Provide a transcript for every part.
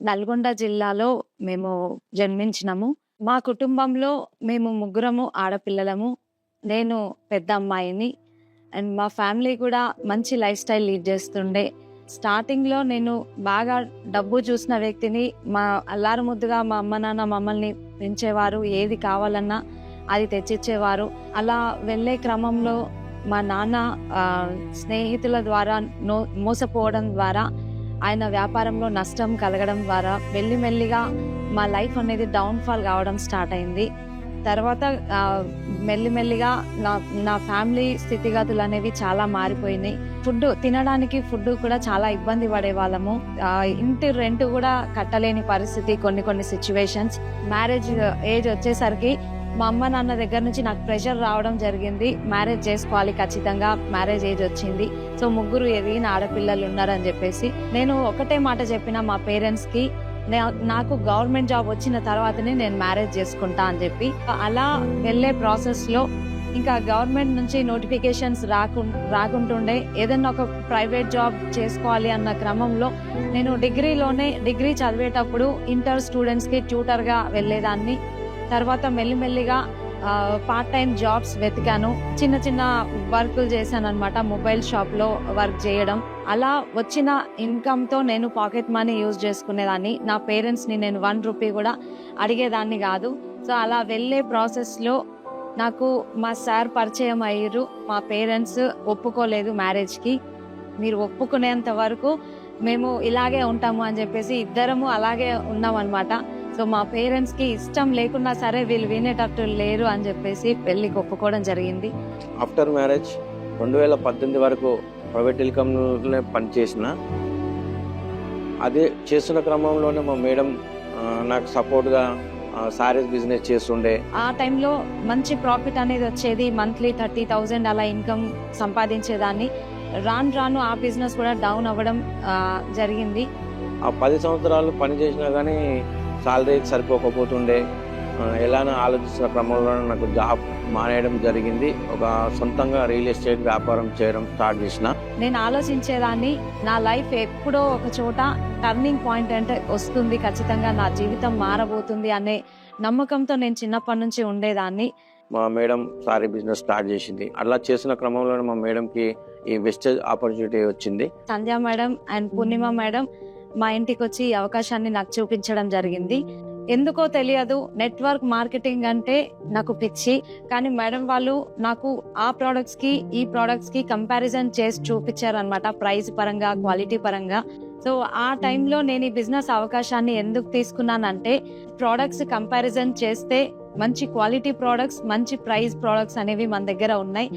నల్గొండ జిల్లాలో మేము జన్మించినాము. మా కుటుంబంలో మేము ముగ్గురము ఆడపిల్లలము. నేను పెద్ద అమ్మాయిని. అండ్ మా ఫ్యామిలీ కూడా మంచి లైఫ్ స్టైల్ లీడ్ చేస్తుండే. స్టార్టింగ్‌లో నేను బాగా డబ్బు చూసిన వ్యక్తిని. మా అల్లారు ముద్దుగా మా అమ్మ, నాన్న మమ్మల్ని పెంచేవారు. ఏది కావాలన్నా అది తెచ్చిచ్చేవారు. అలా వెళ్ళే క్రమంలో మా నాన్న స్నేహితుల ద్వారా నో మోసపోవడం ద్వారా, ఆయన వ్యాపారంలో నష్టం కలగడం ద్వారా మెల్లిమెల్లిగా మా లైఫ్ అనేది డౌన్‌ఫాల్ కావడం స్టార్ట్ అయింది. తర్వాత మెల్లిమెల్లిగా నా నా ఫ్యామిలీ స్థితిగతులు అనేవి చాలా మారిపోయినాయి. ఫుడ్ తినడానికి ఫుడ్ కూడా చాలా ఇబ్బంది పడే వాళ్ళము ఇంటి రెంట్ కూడా కట్టలేని పరిస్థితి కొన్ని కొన్ని సిచ్యువేషన్స్ మ్యారేజ్ ఏజ్ వచ్చేసరికి మా అమ్మ, నాన్న దగ్గర నుంచి నాకు ప్రెషర్ రావడం జరిగింది. మ్యారేజ్ చేసుకోవాలి ఖచ్చితంగా. మ్యారేజ్ ఏజ్ వచ్చింది. సో, ముగ్గురు ఎదిగిన ఆడపిల్లలు ఉన్నారని చెప్పేసి నేను ఒకటే మాట చెప్పిన మా పేరెంట్స్‌కి నాకు గవర్నమెంట్ జాబ్ వచ్చిన తర్వాతనే నేను మ్యారేజ్ చేసుకుంటా అని చెప్పి. అలా వెళ్ళే ప్రాసెస్‌లో ఇంకా గవర్నమెంట్ నుంచి నోటిఫికేషన్స్ రాకు రాకుంటుండే. ఏదన్నా ఒక ప్రైవేట్ జాబ్ చేసుకోవాలి అన్న క్రమంలో నేను డిగ్రీలోనే డిగ్రీ చదివేటప్పుడు ఇంటర్ స్టూడెంట్స్‌కి ట్యూటర్‌గా వెళ్ళేదాన్ని. తర్వాత మెల్లిమెల్లిగా పార్ట్ టైం జాబ్స్ వెతికాను. చిన్న చిన్న వర్కులు చేశాననమాట. మొబైల్ షాప్‌లో వర్క్ చేయడం. అలా వచ్చిన ఇన్‌కమ్‌తో నేను పాకెట్ మనీ యూజ్ చేసుకునేదాన్ని. నా పేరెంట్స్‌ని నేను వన్ రూపీ కూడా అడిగేదాన్ని కాదు. సో, అలా వెళ్ళే ప్రాసెస్‌లో నాకు మా సార్ పరిచయం అయ్యారు మా పేరెంట్స్ ఒప్పుకోలేదు మ్యారేజ్‌కి. మీరు ఒప్పుకునేంత వరకు మేము ఇలాగే ఉంటాము అని చెప్పేసి ఇద్దరము అలాగే ఉన్నాం అనమాట సో, మా పేరెంట్స్‌కి ఇష్టం లేకున్నా సరే వీళ్ళు వినేటట్టు లేరు అని చెప్పేసి పెళ్ళికి ఒప్పుకోవడం జరిగింది. ఆఫ్టర్ మ్యారేజ్ 2018 వరకు ప్రైవేట్ టెలికాంలోనే పనిచేసిన. అదే చేస్తున్న క్రమంలోనే మా మేడం నాకు సపోర్ట్‌గా సారీస్ బిజినెస్ చేస్తుండే. ఆ టైంలో మంచి ప్రాఫిట్ అనేది వచ్చేది. మంత్లీ 30,000 అలా ఇన్‌కమ్ సంపాదించేదాన్ని. రాను రాను ఆ బిజినెస్ కూడా డౌన్ అవ్వడం జరిగింది. ఆ 10 సంవత్సరాలు పని చేసినా గానీ సాలరీకి సరిపోకపోతుండే. ఎలానో ఆలోచిస్తున్న క్రమంలోనే నాకు జాబ్ మానేయడం జరిగింది. ఒక సొంతంగా రియల్ ఎస్టేట్ వ్యాపారం చేయడం స్టార్ట్ చేసిన. నేను ఆలోచించేదాన్ని నా లైఫ్ ఎప్పుడో ఒక చోట టర్నింగ్ పాయింట్ అంటే వస్తుంది. ఖచ్చితంగా నా జీవితం మారబోతుంది అనే నమ్మకంతో నేను చిన్నప్పటి నుంచి ఉండేదాన్ని. మా మేడం సారీ బిజినెస్ స్టార్ట్ చేసింది. అలా చేస్తున్న క్రమంలోనే మా మేడంకి ఈ వెస్టేజ్ ఆపర్చునిటీ వచ్చింది. Sandhya madam and Purnima madam మా ఇంటికొచ్చి ఈ అవకాశాన్ని నాకు చూపించడం జరిగింది. ఎందుకో తెలియదు నెట్వర్క్ మార్కెటింగ్ అంటే నాకు పిచ్చి. కానీ మేడం వాళ్ళు నాకు ఆ ప్రొడక్ట్స్‌కి, ఈ ప్రొడక్ట్స్‌కి కంపారిజన్ చేసి చూపించారనమాట. ప్రైస్ పరంగా, క్వాలిటీ పరంగా. సో, ఆ టైంలో నేను ఈ బిజినెస్ అవకాశాన్ని ఎందుకు తీసుకున్నానంటే ప్రోడక్ట్స్ కంపారిజన్ చేస్తే మంచి క్వాలిటీ ప్రోడక్ట్స్ మంచి ప్రైస్ ప్రోడక్ట్స్ అనేవి మన దగ్గర ఉన్నాయి.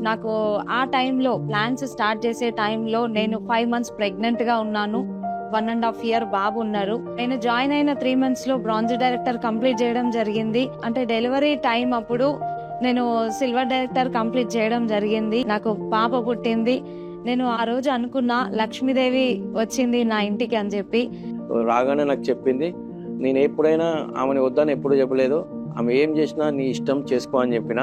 నాకు ఆ టైంలో ప్లాన్స్ స్టార్ట్ చేసే టైంలో నేను ఫైవ్ మంత్స్ ప్రెగ్నెంట్‌గా ఉన్నాను. 1 ½ ఇయర్ బాబు ఉన్నారు. నేను జాయిన్ అయిన 3 మంత్స్‌లో బ్రాంజ్ డైరెక్టర్ కంప్లీట్ చేయడం జరిగింది. అంటే డెలివరీ టైం అప్పుడు నేను సిల్వర్ డైరెక్టర్ కంప్లీట్ చేయడం జరిగింది. నాకు పాప పుట్టింది. నేను ఆ రోజు అనుకున్నా లక్ష్మీదేవి వచ్చింది నా ఇంటికి అని చెప్పి. రాగానే నాకు చెప్పింది. నేను ఎప్పుడైనా ఆమెని వద్దని ఎప్పుడు చెప్పలేదు. ఆమె ఏం చేసినా నీ ఇష్టం చేసుకో అని చెప్పిన.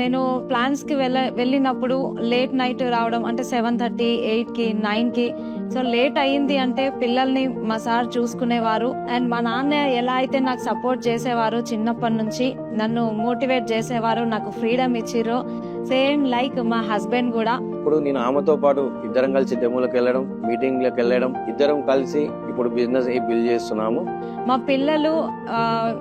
నేను ప్లాన్స్‌కి వెళ్ళ వెళ్ళినప్పుడు లేట్ నైట్ రావడం అంటే 7:30, 8కి, 9కి సో, లేట్ అయింది అంటే పిల్లల్ని మా సార్ చూసుకునేవారు. అండ్ మా నాన్న ఎలా అయితే నాకు సపోర్ట్ చేసేవారో చిన్నప్పటి నుంచి నన్ను మోటివేట్ చేసేవారు. నాకు ఫ్రీడమ్ ఇచ్చిర్రో సేమ్ లైక్ మా హస్బెండ్ కూడా. ఇప్పుడు నేను ఆమెతో పాటు ఇద్దరం కలిసి డెమోలకు వెళ్ళడం, మీటింగ్‌లకు వెళ్ళడం, ఇద్దరం కలిసి ఇప్పుడు బిజినెస్ బిల్డ్ చేస్తున్నాము. మా పిల్లలు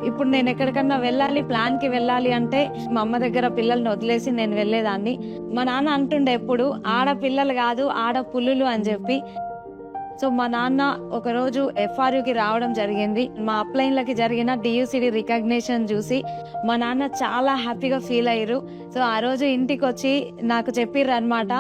ఇప్పుడు నేను ఎక్కడికన్నా వెళ్ళాలి ప్లాన్‌కి వెళ్ళాలి అంటే మా అమ్మ దగ్గర పిల్లల్ని వదిలేసి నేను వెళ్ళేదాన్ని. మా నాన్న అంటుండే ఎప్పుడు ఆడపిల్లలు కాదు ఆడపులులు అని చెప్పి. సో, మా నాన్న ఒకరోజు ఎఫ్ఆర్‌యుకి రావడం జరిగింది. మా అప్లైన్‌లకి జరిగిన డియూసిడి రికగ్నేషన్ చూసి మా నాన్న చాలా హ్యాపీగా ఫీల్ అయ్యారు సో, ఆ రోజు ఇంటికొచ్చి నాకు చెప్పిర్రు అనమాట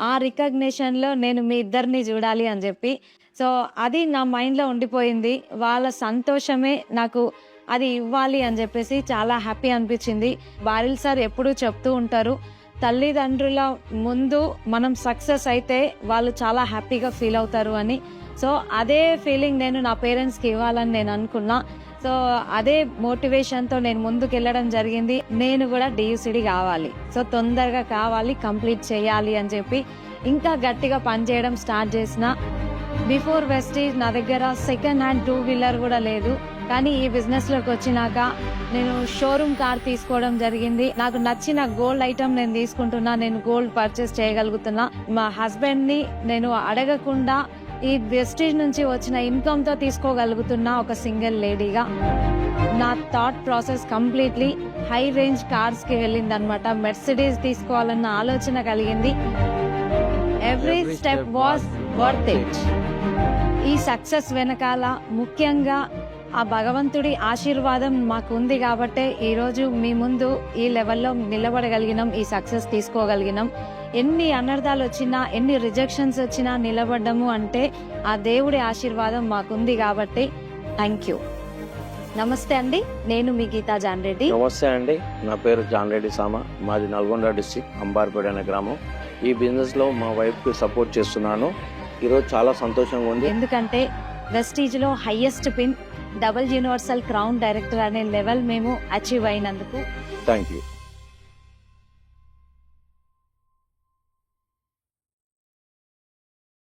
ఆ రికగ్నేషన్లో నేను మీ ఇద్దరిని చూడాలి అని చెప్పి. సో, అది నా మైండ్‌లో ఉండిపోయింది. వాళ్ళ సంతోషమే నాకు అది ఇవ్వాలి అని చెప్పేసి చాలా హ్యాపీ అనిపించింది. బారిల్ సార్ ఎప్పుడూ చెప్తూ ఉంటారు. తల్లిదండ్రుల ముందు మనం సక్సెస్ అయితే వాళ్ళు చాలా హ్యాపీగా ఫీల్ అవుతారు అని. సో, అదే ఫీలింగ్ నేను నా పేరెంట్స్‌కి ఇవ్వాలని నేను అనుకున్నా. సో, అదే మోటివేషన్‌తో నేను ముందుకెళ్ళడం జరిగింది. నేను కూడా డీయూసీడీ కావాలి. సో, తొందరగా కావాలి, కంప్లీట్ చేయాలి అని చెప్పి ఇంకా గట్టిగా పనిచేయడం స్టార్ట్ చేసిన. బిఫోర్ వెస్టేజ్ నా దగ్గర సెకండ్ హ్యాండ్ టూ వీలర్ కూడా లేదు కానీ ఈ బిజినెస్లోకి వచ్చినాక నేను షోరూమ్ కార్ తీసుకోవడం జరిగింది. నాకు నచ్చిన గోల్డ్ ఐటమ్ నేను తీసుకుంటున్నా నేను గోల్డ్ పర్చేస్ చేయగలుగుతున్నా. మా హస్బెండ్ని నేను అడగకుండా ఈ వెస్టేజ్ నుంచి వచ్చిన ఇన్కమ్తో తీసుకోగలుగుతున్నా ఒక సింగిల్ లేడీగా నా thought process completely high range కార్స్కి వెళ్ళింది అనమాట మెర్సిడీస్ తీసుకోవాలన్న ఆలోచన కలిగింది. Every step was worth it ఈ సక్సెస్ వెనకాల ముఖ్యంగా ఆ భగవంతుడి ఆశీర్వాదం మాకు ఉంది కాబట్టే ఈరోజు మీ ముందు ఈ లెవెల్లో నిలబడగలిగినాం ఈ సక్సెస్ తీసుకోగలిగినాం. ఎన్ని అనర్థాలు వచ్చినా ఎన్ని రిజెక్షన్స్ వచ్చినా నిలబడ్డము అంటే ఆ దేవుడి ఆశీర్వాదం మాకుంది కాబట్టి. Thank you. నమస్తే అండి నేను మీ గీతా జాన్ రెడ్డి నమస్తే అండి నా పేరు జాన్ రెడ్డి సామ మాది నల్గొండ డిస్టిక్ అంబార్పేట అనే గ్రామం. ఈ బిజినెస్లో మా వైఫ్కి సపోర్ట్ చేస్తున్నాను. ఈరోజు చాలా సంతోషంగా ఉంది. ఎందుకంటే వెస్టీజ్లో highest pin double universal crown director అనే లెవెల్ మేము అచీవ్ అయినందుకు థ్యాంక్ యూ